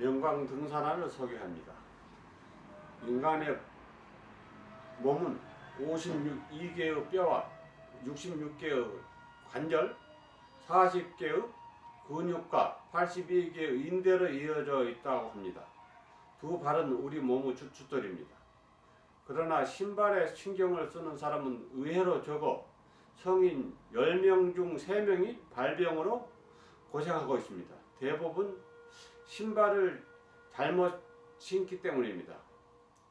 명광 등산화를 소개합니다. 인간의 몸은 56개의 뼈와 66개의 관절, 40개의 근육과 82개의 인대로 이어져 있다고 합니다. 두 발은 우리 몸의 주춧돌입니다. 그러나 신발에 신경을 쓰는 사람은 의외로 적어 성인 10명 중 3명이 발병으로 고생하고 있습니다. 대부분 신발을 잘못 신기 때문입니다.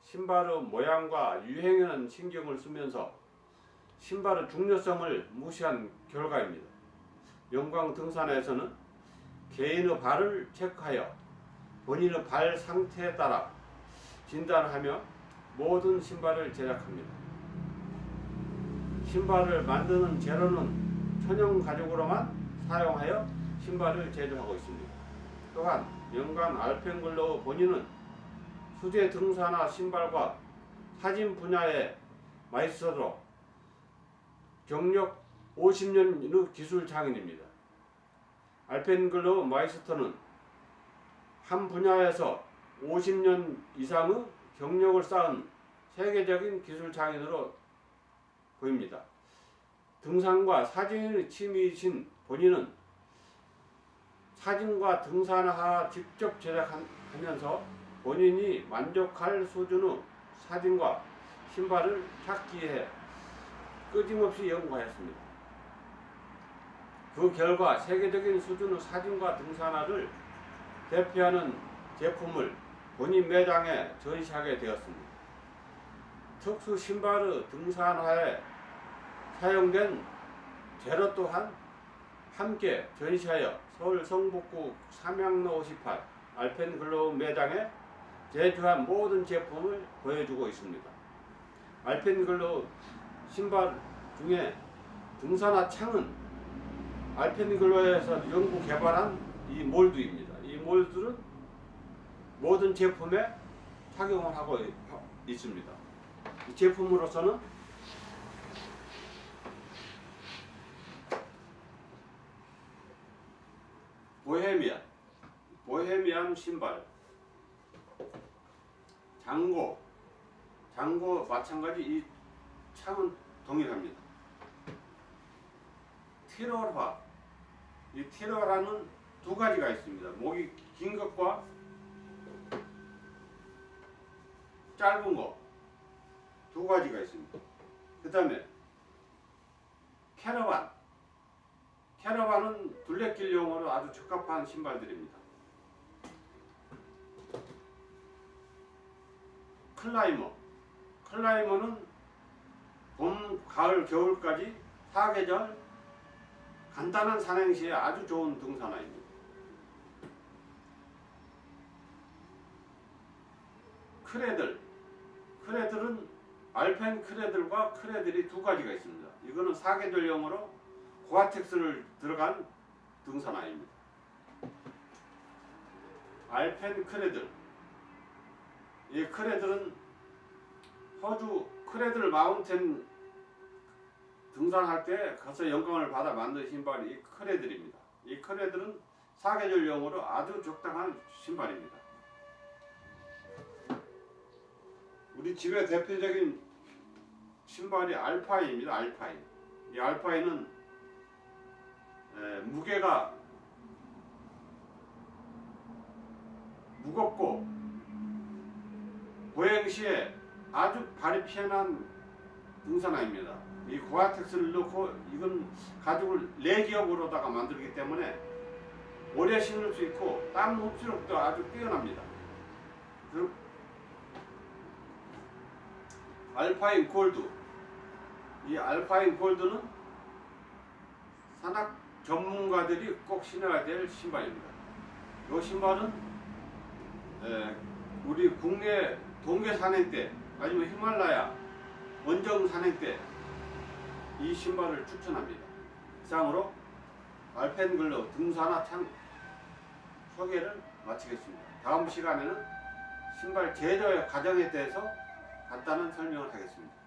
신발의 모양과 유행에는 신경을 쓰면서 신발의 중요성을 무시한 결과입니다. 영광 등산에서는 개인의 발을 체크하여 본인의 발 상태에 따라 진단하며 모든 신발을 제작합니다. 신발을 만드는 재료는 천연 가죽으로만 사용하여 신발을 제조하고 있습니다. 또한 영광 알펜글로 본인은 수제 등산화 신발과 사진 분야의 마이스터로 경력 50년의 기술 장인입니다. 알펜글로 마이스터는 한 분야에서 50년 이상의 경력을 쌓은 세계적인 기술 장인으로 보입니다. 등산과 사진의 취미이신 본인은 사진과 등산화 직접 제작하면서 본인이 만족할 수준의 사진과 신발을 찾기 위해 끊임없이 연구하였습니다. 그 결과 세계적인 수준의 사진과 등산화를 대표하는 제품을 본인 매장에 전시하게 되었습니다. 특수 신발의 등산화에 사용된 재료 또한 함께 전시하여 서울 성북구 삼양로 58 알펜 글로우 매장에 제조한 모든 제품을 보여주고 있습니다. 알펜 글로우 신발 중에 등산화 창은 알펜 글로우에서 연구 개발한 이 몰드입니다. 이 몰드는 모든 제품에 착용을 하고 있습니다. 이 제품으로서는 보헤미안, 보헤미안 신발, 장고, 장고 마찬가지 이 창은 동일합니다. 티롤화, 이 티롤화는 두 가지가 있습니다. 목이 긴 것과 짧은 거 두 가지가 있습니다. 그 다음에 캐러반, 캐러반은 둘레길용으로 아주 적합한 신발들입니다. 클라이머, 클라이머는 봄, 가을, 겨울까지 사계절 간단한 산행 시에 아주 좋은 등산화입니다. 크레들, 크레들은 알펜 크레들과 크레들이 두 가지가 있습니다. 이거는 사계절용으로 고아텍스를 들어간 등산화입니다. 알펜 크레들. 이 크레들은 호주 크레들 마운틴 등산할 때 가서 영감을 받아 만든 신발이 이 크레들입니다. 이 크레들은 사계절용으로 아주 적당한 신발입니다. 우리 집의 대표적인 신발이 알파인입니다. 알파인. 이 알파인은 에, 무게가 무겁고 보행 시에 아주 발이 편한 등산화입니다. 이 고아텍스를 넣고 이건 가죽을 레기업으로다가 만들기 때문에 오래 신을 수 있고 땀 흡수력도 아주 뛰어납니다. 그 알파인 골드 이 알파인 골드는 산악 전문가들이 꼭 신어야 될 신발입니다. 이 신발은 에, 우리 국내 동계 산행 때 아니면 히말라야 원정 산행 때 이 신발을 추천합니다. 이상으로 알펜글로 등산화 창 소개를 마치겠습니다. 다음 시간에는 신발 제조의 과정에 대해서 간단한 설명을 하겠습니다.